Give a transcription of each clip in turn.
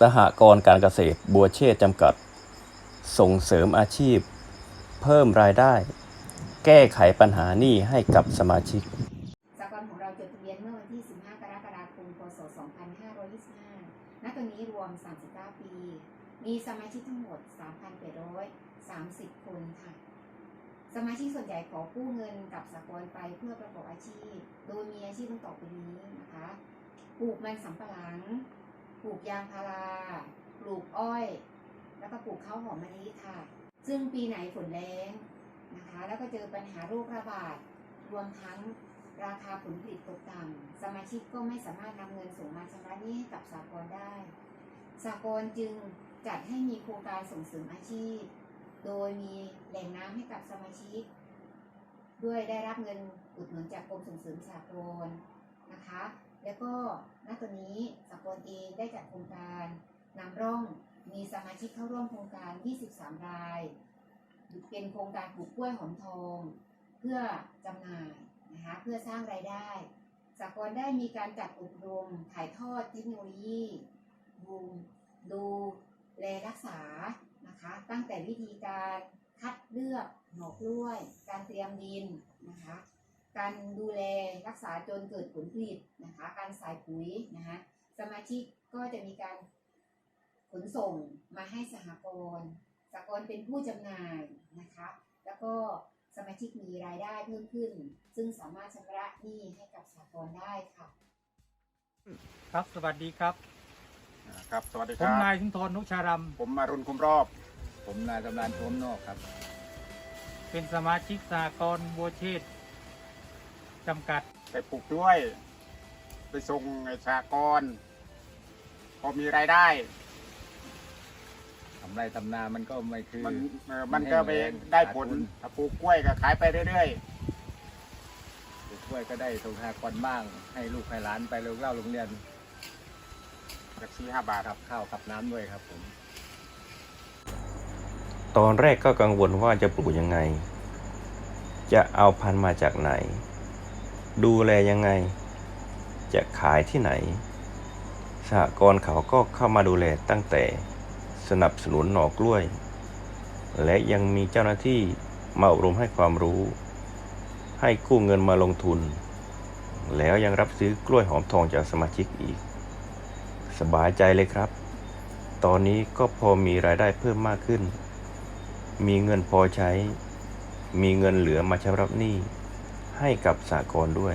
สหกรณ์การเกษตรบัวเชษจำกัด ส่งเสริมอาชีพ เพิ่มรายได้ แก้ไขปัญหาหนี้ให้กับสมาชิกสากลของเราจดทะเบียนเมื่อวันที่ 15 กรกฎาคม พศ 2525 ณ ตอนนี้รวม 39 ปี มีสมาชิกทั้งหมด 3,830 คนค่ะ สมาชิกส่วนใหญ่ขอกู้เงินกับสากลไปเพื่อประกอบอาชีพ โดยมีอาชีพดังต่อไปนี้นะคะ ปลูกมันสำปะหลัง ปลูกยางพารา ปลูกอ้อย แล้วก็ปลูกข้าวหอมมะลิค่ะ ซึ่งปีไหนฝนแรงนะคะ แล้วก็เจอปัญหาโรคระบาด รวมทั้งราคาผลผลิตตกต่ำสมาชิกก็ไม่สามารถนำเงินส่งมาชำระหนี้ให้กับสากลได้สากลจึงจัดให้มีโครงการส่งเสริมอาชีพ โดยมีแหล่งน้ำให้กับสมาชิก ด้วยได้รับเงินอุดหนุนจากกรมส่งเสริมสากลนะคะ แล้วก็ณตอนนี้สากลเองได้จัดโครงการนำร่องมีสมาชิกเข้าร่วมโครงการ 23 ราย เป็นโครงการปลูกกล้วยหอมทอง เพื่อจำหน่ายนะคะเพื่อสร้างรายได้สากลได้มีการจัดอบรมถ่ายทอดเทคโนโลยีดูดูแลรักษานะคะ ตั้งแต่วิธีการคัดเลือกหนอกล้วย การเตรียมดินนะคะ การดูแลรักษาจนเกิดผลผลิตนะคะ การใส่ปุ๋ยนะคะสมาชิกก็จะมีการขนส่งมาให้สหกรณ์สหกรณ์เป็นผู้จำหน่ายนะคะ แล้วก็สมาชิกมีรายได้เพิ่มขึ้น ซึ่งสามารถชำระหนี้ให้กับสหกรณ์ได้ค่ะ ครับสวัสดีครับครับสวัสดีผคมรับนายสุนทรนุชารัมผมมารุณคุมรอบ ผมนายตำนานพรมนอกครับ เป็นสมาชิกสากรณ์บัวเชษฐ์ จำกัด ไปปลูกด้วย ไปส่งไอ้สากรณ์พอมีรายได้ ทำไรทำนามันก็ไม่คือ มันเออมัมันนก็ไปแห้งแล้งได้ผลขาดทุน ถ้าปลูกกล้วยก็ขายไปเรื่อยปลูกกล้วยก็ได้ทงหากรบ้าง ให้ลูกให้หลานไปโรงเล่าโรงเรียนๆจากสี่ห้าบาท ขับข้าวขับน้ำด้วยครับผม ตอนแรกก็กังวลว่าจะปลูกยังไง จะเอาพันธุ์มาจากไหน ดูแลยังไง จะขายที่ไหน สหกรณ์เขาก็เข้ามาดูแลตั้งแต่สนับสนุนหน่อกล้วย และยังมีเจ้าหน้าที่มาอบรมให้ความรู้ ให้กู้เงินมาลงทุน แล้วยังรับซื้อกล้วยหอมทองจากสมาชิกอีก สบายใจเลยครับ ตอนนี้ก็พอมีรายได้เพิ่มมากขึ้น มีเงินพอใช้ มีเงินเหลือมาชำระหนี้ ให้กับสากลด้วย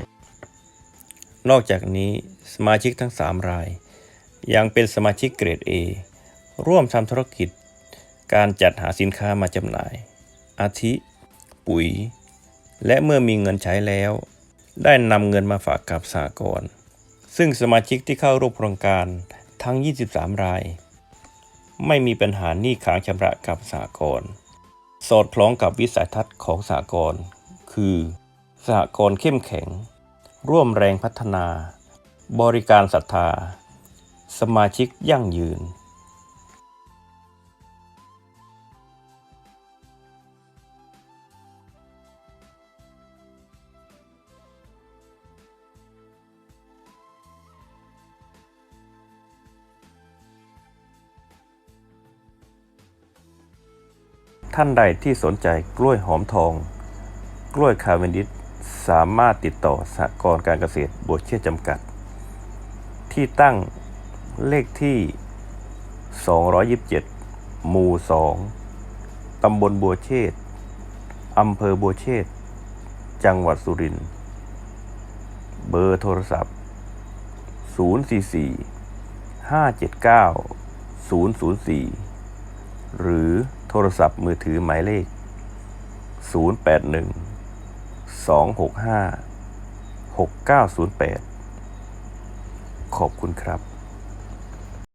นอกจากนี้สมาชิกทั้ง 3 ราย ยังเป็นสมาชิกเกรด A ร่วมทำธุรกิจ การจัดหาสินค้ามาจำหน่าย อาทิ ปุ๋ย และเมื่อมีเงินใช้แล้ว ได้นำเงินมาฝากกับสากลซึ่งสมาชิกที่เข้าร่วมโครงการทั้ง 23 ราย ไม่มีปัญหาหนี้ค้างชำระกับสากลสอดคล้องกับวิสัยทัศน์ของสากลคือ สากลเข้มแข็ง ร่วมแรงพัฒนา บริการศรัทธา สมาชิกยั่งยืนท่านใดที่สนใจกล้วยหอมทอง กล้วยคาเวนดิส สามารถติดต่อสหกรณ์การเกษตรบัวเชษจำกัด ที่ตั้งเลขที่ 227 หมู่ 2 ตำบลบัวเชษอำเภอบัวเชษจังหวัดสุรินทร์ เบอร์โทรศัพท์ 044 579 004 หรือโทรศัพท์มือถือหมายเลข 081 265 6908 ขอบคุณครับ